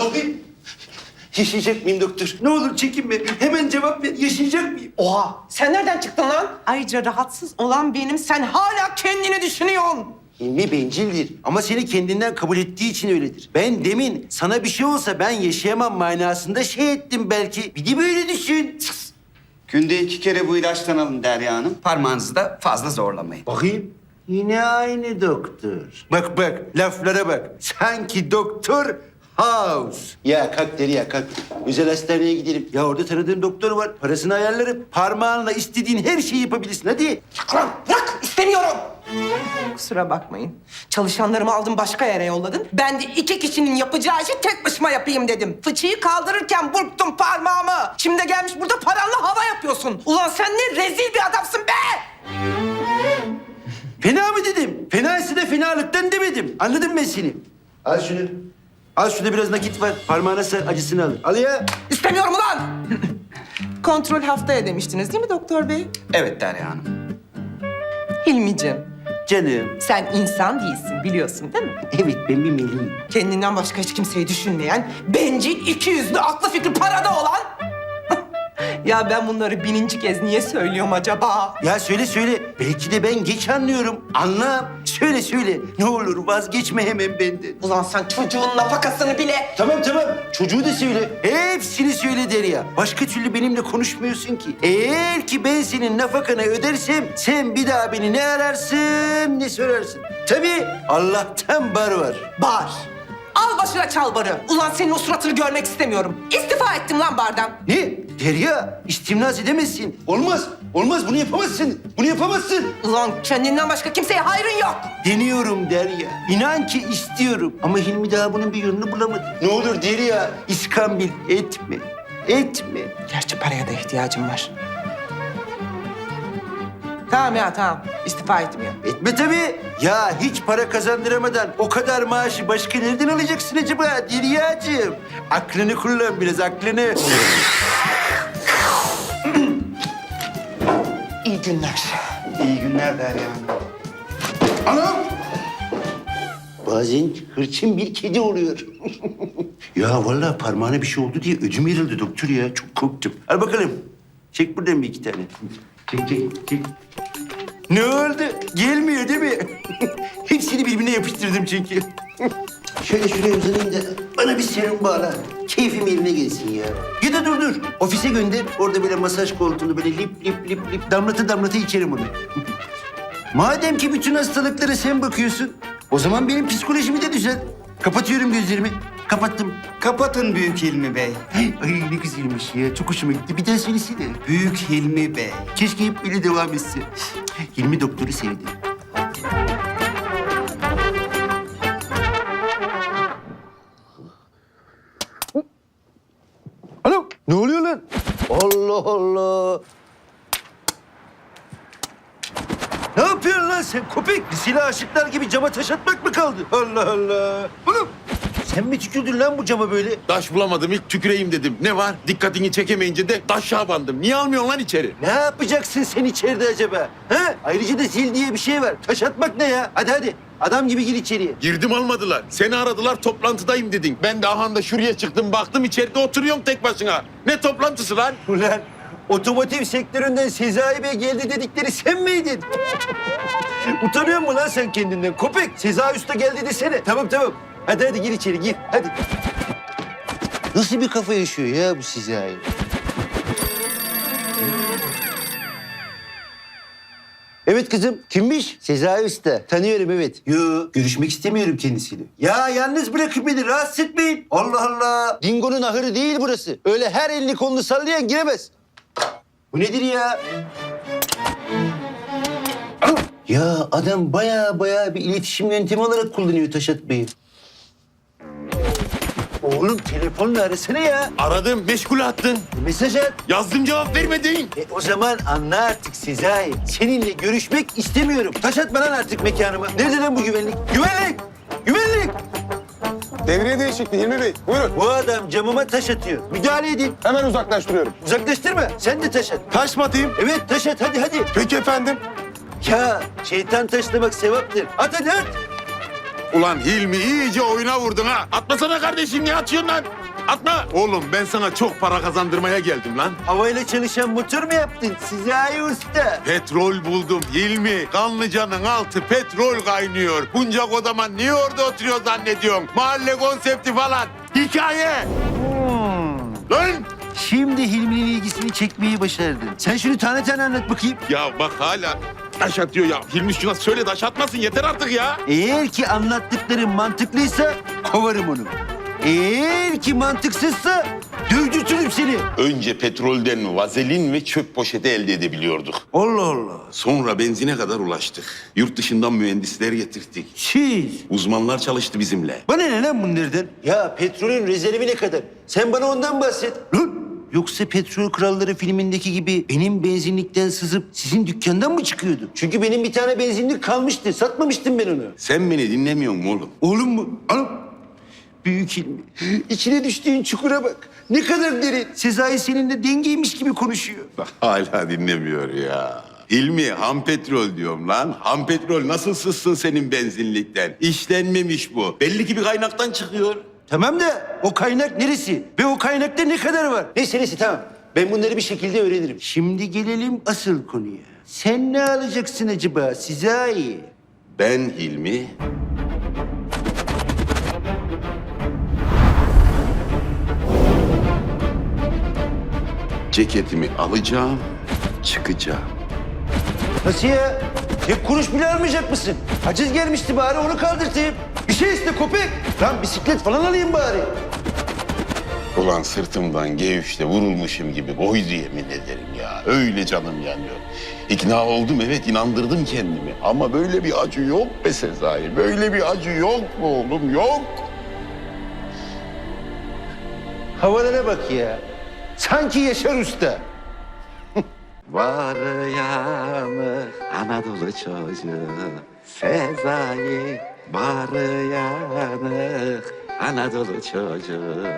Bakayım. Yaşayacak mıyım doktor? Ne olur çekinme. Hemen cevap ver. Yaşayacak mıyım? Oha sen nereden çıktın lan? Ayrıca rahatsız olan benim sen hala kendini düşünüyorsun. Hilmi bencildir ama seni kendinden kabul ettiği için öyledir. Ben demin sana bir şey olsa ben yaşayamam manasında şey ettim belki. Bir de böyle düşün. Günde iki kere bu ilaçtan alın Derya Hanım. Parmağınızı da fazla zorlamayın. Bakayım. Yine aynı doktor. Bak bak laflara bak. Sanki doktor House. Ya kalk deri ya kalk. Özel hastaneye gidelim. Ya orada tanıdığım doktor var. Parasını ayarlarım. Parmağınla istediğin her şeyi yapabilirsin. Hadi. Lan bırak istemiyorum. Kusura bakmayın. Çalışanlarımı aldın başka yere yolladın. Ben de iki kişinin yapacağı işi tek başıma yapayım dedim. Fıçıyı kaldırırken burktum parmağımı. Şimdi gelmiş burada paranla hava yapıyorsun. Ulan sen ne rezil bir adamsın be! Fena mı dedim? Fenaysa da fenalıktan demedim. Anladın mı seni? Al şunu. Al şurada biraz nakit var. Parmağına sar acısını al. Al ya. İstemiyorum ulan! Kontrol haftaya demiştiniz değil mi doktor bey? Evet Derya Hanım. Hilmi'cim, Canım. sen insan değilsin biliyorsun değil mi? Evet ben bir meleğim. Kendinden başka hiç kimseyi düşünmeyen, bencil, iki yüzlü, aklı fikri parada olan... ya ben bunları bininci kez niye söylüyorum acaba? Ya söyle söyle. Belki de ben geç anlıyorum. Anla. Söyle söyle. Ne olur vazgeçme hemen benden. Ulan sen çocuğun nafakasını bile... Tamam tamam. Çocuğu da söyle. Hepsini söyle Derya. Başka türlü benimle konuşmuyorsun ki. Eğer ki ben senin nafakanı ödersem sen bir daha beni ne ararsın ne sorarsın. Tabii Allah'tan bar var. Bar. Başına çal barı. Ulan senin o suratını görmek istemiyorum. İstifa ettim lan bardan. Ne? Derya istimnaz edemezsin. Olmaz. Olmaz bunu yapamazsın. Bunu yapamazsın. Ulan kendinden başka kimseye hayrın yok. Deniyorum Derya. İnan ki istiyorum. Ama Hilmi daha bunun bir yolunu bulamadı. Ne olur Derya iskambil etme. Etme. Gerçi paraya da ihtiyacım var. Tamam ya tamam. İstifa etmiyorum. Etme tabii. Ya hiç para kazandıramadan o kadar maaşı başka nereden alacaksın acaba Derya'cığım? Aklını kullan biraz aklını. İyi günler. İyi günler Derya Hanım. Anam! Bazen hırçın bir kedi oluyor. ya vallahi parmağına bir şey oldu diye ödüm yarıldı doktor ya. Çok korktum. Al bakalım. Çek buradan bir iki tane. Çek, çek, çek. Ne oldu? Gelmiyor değil mi? Hepsini birbirine yapıştırdım çünkü. Şöyle şuraya uzanayım da bana bir serum bağla. Keyfim yerine gelsin ya. Ya da dur dur. Ofise gönder. Orada böyle masaj koltuğunda böyle lip lip lip lip damlata damlata içerim onu. Madem ki bütün hastalıklara sen bakıyorsun, o zaman benim psikolojimi de düzelt. Kapatıyorum gözlerimi. Kapattım. Kapatın Büyük Hilmi Bey. Ay ne güzelmiş ya. Çok hoşuma gitti. Bir daha söylesene. Büyük Hilmi Bey. Keşke hep böyle devam etse. Hilmi doktoru sevdi. Alo, ne oluyor lan? Allah Allah. Ne yapıyorsun lan sen köpek? Silah aşıklar gibi cama taş atmak mı kaldı? Allah Allah. Oğlum sen mi tükürdün lan bu cama böyle? Taş bulamadım ilk tüküreyim dedim. Ne var? Dikkatini çekemeyince de taşa bandım. Niye almıyorsun lan içeri? Ne yapacaksın sen içeride acaba? Ha? Ayrıca da zil diye bir şey var. Taş atmak ne ya? Hadi hadi. Adam gibi gir içeriye. Girdim almadılar. Seni aradılar toplantıdayım dedin. Ben de ahanda şuraya çıktım baktım içeride oturuyorum tek başına. Ne toplantısı lan? Ulan otomotiv sektöründen Sezai Bey geldi dedikleri sen miydin? Utanıyor musun lan sen kendinden? Köpek Sezai Usta geldi desene. Tamam tamam. Hadi hadi gir içeri gir. Hadi. Nasıl bir kafa yaşıyor ya bu Sezai? Evet kızım. Kimmiş? Sezai Usta. Tanıyorum evet. Yo, görüşmek istemiyorum kendisiyle. Ya yalnız bırakın beni. Rahatsız etmeyin. Allah Allah. Dingo'nun ahırı değil burası. Öyle her elini kolunu sallayan giremez. Bu nedir ya? Ya adam baya baya bir iletişim yöntemi olarak kullanıyor Taşat Bey'i. Oğlum telefonla arasana ya. Aradım meşgul attın. Mesaj at. Yazdım cevap vermedin. E, o zaman anla artık Sezai. Seninle görüşmek istemiyorum. Taş atma lan artık mekanıma. Nerede lan bu güvenlik? Güvenlik! Güvenlik! Devriye değişikliği Hilmi Bey. Buyurun. Bu adam camıma taş atıyor. Müdahale edin. Hemen uzaklaştırıyorum. Uzaklaştırma. Sen de taş at. Taş mı atayım? Evet taş at hadi hadi. Peki efendim. Ya şeytan taşlamak sevaptır. At hadi at. Ulan Hilmi iyice oyuna vurdun ha. Atmasana kardeşim niye atıyorsun lan? Atma. Oğlum ben sana çok para kazandırmaya geldim lan. Havayla çalışan motor mu yaptın Sezai Usta? Petrol buldum Hilmi. Kanlıca'nın altı petrol kaynıyor. Bunca kodaman niye orada oturuyor zannediyorsun? Mahalle konsepti falan. Hikaye. Lan! Şimdi Hilmi'nin ilgisini çekmeyi başardın. Sen şunu tane tane anlat bakayım. Ya bak hala taş atıyor ya. Hilmi şuna söyle taş atmasın yeter artık ya. Eğer ki anlattıkların mantıklıysa kovarım onu. Eğer ki mantıksızsa dövdürtürüm seni. Önce petrolden vazelin ve çöp poşeti elde edebiliyorduk. Allah Allah. Sonra benzine kadar ulaştık. Yurt dışından mühendisler getirdik. Siz. Uzmanlar çalıştı bizimle. Bana ne lan bunlardan? Ya petrolün rezervi ne kadar? Sen bana ondan bahset. Lan! Yoksa Petrol Kralları filmindeki gibi benim benzinlikten sızıp sizin dükkandan mı çıkıyordu? Çünkü benim bir tane benzinlik kalmıştı. Satmamıştım ben onu. Sen beni dinlemiyor musun oğlum? Oğlum mu? Anam. Büyük ilmi. İçine düştüğün çukura bak. Ne kadar derin. Sezai seninle dengeymiş gibi konuşuyor. Bak hala dinlemiyor ya. Hilmi ham petrol diyorum lan. Ham petrol nasıl sızsın senin benzinlikten? İşlenmemiş bu. Belli ki bir kaynaktan çıkıyor. Tamam da o kaynak neresi? Ve o kaynakta ne kadar var? Neyse neyse tamam. Ben bunları bir şekilde öğrenirim. Şimdi gelelim asıl konuya. Sen ne alacaksın acaba Sezai? Ben Hilmi. Ceketimi alacağım, çıkacağım. Nasıl ya? Tek kuruş bile almayacak mısın? Haciz gelmişti bari onu kaldırtayım. Şey iste köpek. Lan bisiklet falan alayım bari. Ulan sırtımdan G3'te vurulmuşum gibi koydu yemin ederim ya. Öyle canım yanıyor. İkna oldum evet inandırdım kendimi. Ama böyle bir acı yok be Sezai. Böyle bir acı yok mu oğlum yok. Havalara bak ya. Sanki Yaşar Usta. Var yanı Anadolu çocuğu Sezai Var yanı Anadolu çocuğu